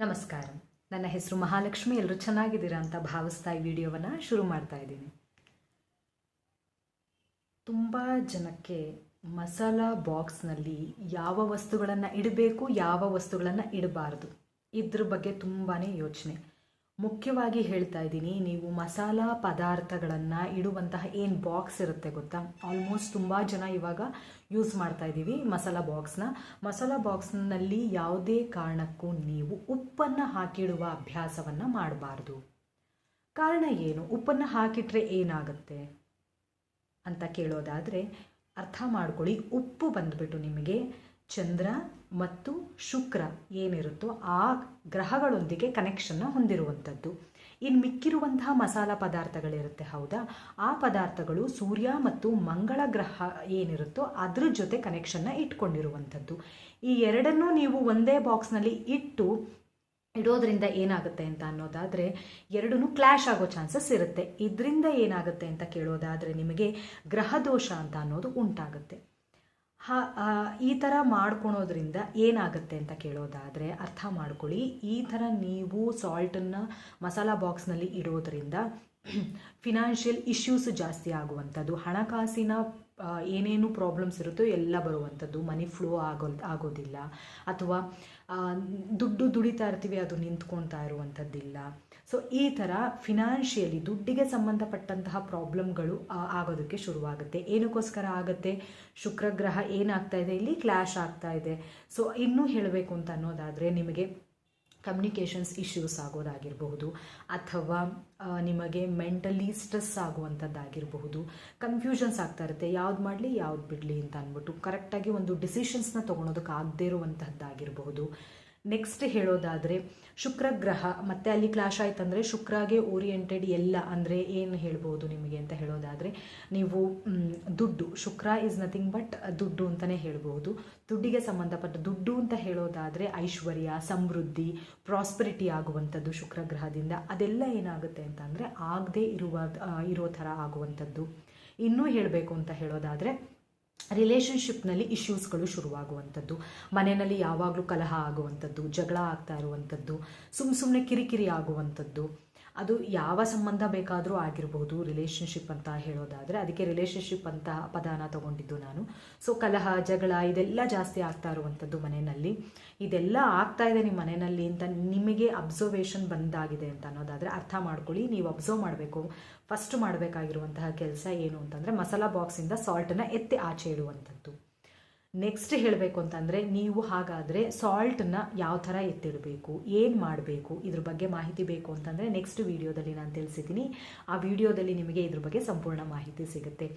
ನಮಸ್ಕಾರ. ನನ್ನ ಹೆಸರು ಮಹಾಲಕ್ಷ್ಮಿ. ಎಲ್ಲರೂ ಚೆನ್ನಾಗಿದ್ದೀರಾ ಅಂತ ಭಾವಿಸ್ತಾ ಈ ವಿಡಿಯೋವನ್ನು ಶುರು ಮಾಡ್ತಾ ಇದ್ದೀನಿ. ತುಂಬ ಜನಕ್ಕೆ ಮಸಾಲ ಬಾಕ್ಸ್ನಲ್ಲಿ ಯಾವ ವಸ್ತುಗಳನ್ನು ಇಡಬೇಕು, ಯಾವ ವಸ್ತುಗಳನ್ನು ಇಡಬಾರ್ದು, ಇದ್ರ ಬಗ್ಗೆ ತುಂಬಾ ಯೋಚನೆ. ಮುಖ್ಯವಾಗಿ ಹೇಳ್ತಾ ಇದ್ದೀನಿ, ನೀವು ಮಸಾಲ ಪದಾರ್ಥಗಳನ್ನು ಇಡುವಂತಹ ಏನು ಬಾಕ್ಸ್ ಇರುತ್ತೆ ಗೊತ್ತಾ? ಆಲ್ಮೋಸ್ಟ್ ತುಂಬ ಜನ ಇವಾಗ ಯೂಸ್ ಮಾಡ್ತಾ ಇದ್ದೀವಿ ಮಸಾಲ ಬಾಕ್ಸ್ನ ಮಸಾಲ ಬಾಕ್ಸ್ನಲ್ಲಿ ಯಾವುದೇ ಕಾರಣಕ್ಕೂ ನೀವು ಉಪ್ಪನ್ನು ಹಾಕಿಡುವ ಅಭ್ಯಾಸವನ್ನು ಮಾಡಬಾರ್ದು. ಕಾರಣ ಏನು? ಉಪ್ಪನ್ನು ಹಾಕಿಟ್ರೆ ಏನಾಗುತ್ತೆ? ಅಂತ ಕೇಳೋದಾದರೆ ಅರ್ಥ ಮಾಡ್ಕೊಳ್ಳಿ, ಉಪ್ಪು ಬಂದುಬಿಟ್ಟು ನಿಮಗೆ ಚಂದ್ರ ಮತ್ತು ಶುಕ್ರ ಏನಿರುತ್ತೋ ಆ ಗ್ರಹಗಳೊಂದಿಗೆ ಕನೆಕ್ಷನ್ನ ಹೊಂದಿರುವಂಥದ್ದು. ಇನ್ನು ಮಿಕ್ಕಿರುವಂತಹ ಮಸಾಲ ಪದಾರ್ಥಗಳಿರುತ್ತೆ, ಹೌದಾ? ಆ ಪದಾರ್ಥಗಳು ಸೂರ್ಯ ಮತ್ತು ಮಂಗಳ ಗ್ರಹ ಏನಿರುತ್ತೋ ಅದ್ರ ಜೊತೆ ಕನೆಕ್ಷನ್ನ ಇಟ್ಕೊಂಡಿರುವಂಥದ್ದು. ಈ ಎರಡನ್ನೂ ನೀವು ಒಂದೇ ಬಾಕ್ಸ್ನಲ್ಲಿ ಇಟ್ಟು ಇಡೋದ್ರಿಂದ ಏನಾಗುತ್ತೆ ಅಂತ ಅನ್ನೋದಾದರೆ ಎರಡೂ ಕ್ಲ್ಯಾಶ್ ಆಗೋ ಚಾನ್ಸಸ್ ಇರುತ್ತೆ. ಇದರಿಂದ ಏನಾಗುತ್ತೆ ಅಂತ ಕೇಳೋದಾದರೆ, ನಿಮಗೆ ಗ್ರಹದೋಷ ಅಂತ ಅನ್ನೋದು ಉಂಟಾಗುತ್ತೆ. ಈ ಥರ ಮಾಡ್ಕೊಳೋದ್ರಿಂದ ಏನಾಗುತ್ತೆ ಅಂತ ಕೇಳೋದಾದರೆ ಅರ್ಥ ಮಾಡ್ಕೊಳ್ಳಿ. ಈ ಥರ ನೀವು ಸಾಲ್ಟನ್ನು ಮಸಾಲ ಬಾಕ್ಸ್ನಲ್ಲಿ ಇಡೋದ್ರಿಂದ ಫಿನಾನ್ಷಿಯಲ್ ಇಶ್ಯೂಸ್ ಜಾಸ್ತಿ ಆಗುವಂಥದ್ದು. ಹಣಕಾಸಿನ ಏನೇನು ಪ್ರಾಬ್ಲಮ್ಸ್ ಇರುತ್ತೋ ಎಲ್ಲ ಬರುವಂಥದ್ದು. ಮನಿ ಫ್ಲೋ ಆಗೋ ಆಗೋದಿಲ್ಲ. ಅಥವಾ ದುಡ್ಡು ದುಡಿತಾ ಇರ್ತೀವಿ, ಅದು ನಿಂತ್ಕೊಳ್ತಾ ಇರುವಂಥದ್ದಿಲ್ಲ. ಸೊ ಈ ಥರ ಫಿನಾನ್ಷಿಯಲಿ ದುಡ್ಡಿಗೆ ಸಂಬಂಧಪಟ್ಟಂತಹ ಪ್ರಾಬ್ಲಮ್ಗಳು ಆಗೋದಕ್ಕೆ ಶುರುವಾಗುತ್ತೆ. ಏನಕ್ಕೋಸ್ಕರ ಆಗುತ್ತೆ? ಶುಕ್ರಗ್ರಹ ಏನಾಗ್ತಾ ಇದೆ? ಇಲ್ಲಿ ಕ್ಲ್ಯಾಶ್ ಆಗ್ತಾ ಇದೆ. ಸೊ ಇನ್ನೂ ಹೇಳಬೇಕು ಅಂತ ಅನ್ನೋದಾದರೆ ನಿಮಗೆ ಕಮ್ಯುನಿಕೇಷನ್ಸ್ ಇಶ್ಯೂಸ್ ಆಗೋದಾಗಿರಬಹುದು ಅಥವಾ ನಿಮಗೆ ಮೆಂಟಲಿ ಸ್ಟ್ರೆಸ್ ಆಗುವಂಥದ್ದಾಗಿರಬಹುದು ಕನ್ಫ್ಯೂಷನ್ಸ್ ಆಗ್ತಾ ಇರುತ್ತೆ, ಯಾವ್ದು ಮಾಡಲಿ, ಯಾವ್ದು ಬಿಡಲಿ ಅಂತ ಅಂದ್ಬಿಟ್ಟು ಕರೆಕ್ಟಾಗಿ ಒಂದು ಡಿಸಿಷನ್ಸ್ನ ತೊಗೊಳೋದಕ್ಕೆ ಆಗದೇ ಇರುವಂಥದ್ದಾಗಿರಬಹುದು ನೆಕ್ಸ್ಟ್ ಹೇಳೋದಾದರೆ ಶುಕ್ರಗ್ರಹ, ಮತ್ತೆ ಅಲ್ಲಿ ಕ್ಲಾಶ್ ಆಯ್ತಂದರೆ ಶುಕ್ರಾಗೆ ಓರಿಯೆಂಟೆಡ್ ಎಲ್ಲ ಅಂದರೆ ಏನು ಹೇಳ್ಬೋದು ನಿಮಗೆ ಅಂತ ಹೇಳೋದಾದರೆ ನೀವು ದುಡ್ಡು, ಶುಕ್ರ ಇಸ್ ನಥಿಂಗ್ ಬಟ್ ದುಡ್ಡು ಅಂತಲೇ ಹೇಳ್ಬೋದು. ದುಡ್ಡಿಗೆ ಸಂಬಂಧಪಟ್ಟ ದುಡ್ಡು ಅಂತ ಹೇಳೋದಾದರೆ ಐಶ್ವರ್ಯ, ಸಮೃದ್ಧಿ ಪ್ರಾಸ್ಪರಿಟಿ ಆಗುವಂಥದ್ದು ಶುಕ್ರಗ್ರಹದಿಂದ. ಅದೆಲ್ಲ ಏನಾಗುತ್ತೆ ಅಂತ ಅಂದರೆ ಆಗದೆ ಇರುವ ಇರೋ ಥರ ಆಗುವಂಥದ್ದು. ಇನ್ನೂ ಹೇಳಬೇಕು ಅಂತ ಹೇಳೋದಾದರೆ ರಿಲೇಷನ್ಶಿಪ್ನಲ್ಲಿ ಇಶ್ಯೂಸ್ಗಳು ಶುರುವಾಗುವಂಥದ್ದು ಮನೆಯಲ್ಲಿ ಯಾವಾಗಲೂ ಕಲಹ ಆಗುವಂಥದ್ದು ಜಗಳ ಆಗ್ತಾ ಇರುವಂಥದ್ದು ಸುಮ್ಮ ಸುಮ್ಮನೆ ಕಿರಿಕಿರಿ ಆಗುವಂಥದ್ದು. ಅದು ಯಾವ ಸಂಬಂಧ ಬೇಕಾದರೂ ಆಗಿರಬಹುದು ರಿಲೇಷನ್ಶಿಪ್ ಅಂತ ಹೇಳೋದಾದರೆ, ಅದಕ್ಕೆ ರಿಲೇಷನ್ಶಿಪ್ ಅಂತ ಪದಾನ ತಗೊಂಡಿದ್ದು ನಾನು. ಸೊ ಕಲಹ, ಜಗಳ ಇದೆಲ್ಲ ಜಾಸ್ತಿ ಆಗ್ತಾ ಇರುವಂಥದ್ದು ಮನೆಯಲ್ಲಿ. ಇದೆಲ್ಲ ಆಗ್ತಾ ಇದೆ ನಿಮ್ಮ ಮನೆಯಲ್ಲಿ ಅಂತ ನಿಮಗೆ ಅಬ್ಸರ್ವೇಷನ್ ಬಂದಾಗಿದೆ ಅಂತ ಅನ್ನೋದಾದರೆ ಅರ್ಥ ಮಾಡ್ಕೊಳ್ಳಿ. ನೀವು ಅಬ್ಸರ್ವ್ ಮಾಡಬೇಕು. ಫಸ್ಟ್ ಮಾಡಬೇಕಾಗಿರುವಂತಹ ಕೆಲಸ ಏನು ಅಂತಂದರೆ ಮಸಾಲ ಬಾಕ್ಸಿಂದ ಸಾಲ್ಟನ್ನು ಎತ್ತಿ ಆಚೆ ಇಡುವಂಥದ್ದು. ನೆಕ್ಸ್ಟ್ ಹೇಳಬೇಕು ಅಂತಂದರೆ, ನೀವು ಹಾಗಾದರೆ ಸಾಲ್ಟನ್ನ ಯಾವ ಥರ ಎತ್ತಿಡಬೇಕು, ಏನು ಮಾಡಬೇಕು, ಇದ್ರ ಬಗ್ಗೆ ಮಾಹಿತಿ ಬೇಕು ಅಂತಂದರೆ ನೆಕ್ಸ್ಟ್ ವೀಡಿಯೋದಲ್ಲಿ ನಾನು ತಿಳಿಸಿದ್ದೀನಿ ಆ ವಿಡಿಯೋದಲ್ಲಿ ನಿಮಗೆ ಇದ್ರ ಬಗ್ಗೆ ಸಂಪೂರ್ಣ ಮಾಹಿತಿ ಸಿಗುತ್ತೆ.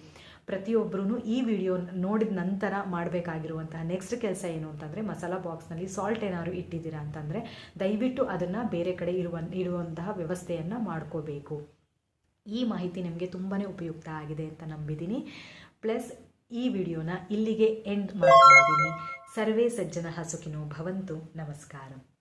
ಪ್ರತಿಯೊಬ್ಬರೂ ಈ ವಿಡಿಯೋ ನೋಡಿದ ನಂತರ ಮಾಡಬೇಕಾಗಿರುವಂತಹ ನೆಕ್ಸ್ಟ್ ಕೆಲಸ ಏನು ಅಂತಂದರೆ, ಮಸಾಲ ಬಾಕ್ಸ್ನಲ್ಲಿ ಸಾಲ್ಟ್ ಏನಾದ್ರು ಇಟ್ಟಿದ್ದೀರಾ ಅಂತಂದರೆ, ದಯವಿಟ್ಟು ಅದನ್ನು ಬೇರೆ ಕಡೆ ಇರುವ ಇರುವಂತಹ ವ್ಯವಸ್ಥೆಯನ್ನು ಮಾಡ್ಕೋಬೇಕು. ಈ ಮಾಹಿತಿ ನಿಮಗೆ ತುಂಬಾ ಉಪಯುಕ್ತ ಆಗಿದೆ ಅಂತ ನಂಬಿದ್ದೀನಿ ಪ್ಲಸ್ ಈ ವಿಡಿಯೋನ ಇಲ್ಲಿಗೆ ಎಂಡ್ ಮಾಡ್ತಾ ಇದ್ದೀನಿ. ಸರ್ವೇ ಸಜ್ಜನ ಹಸುಕಿನೋ ಭವಂತು. ನಮಸ್ಕಾರ.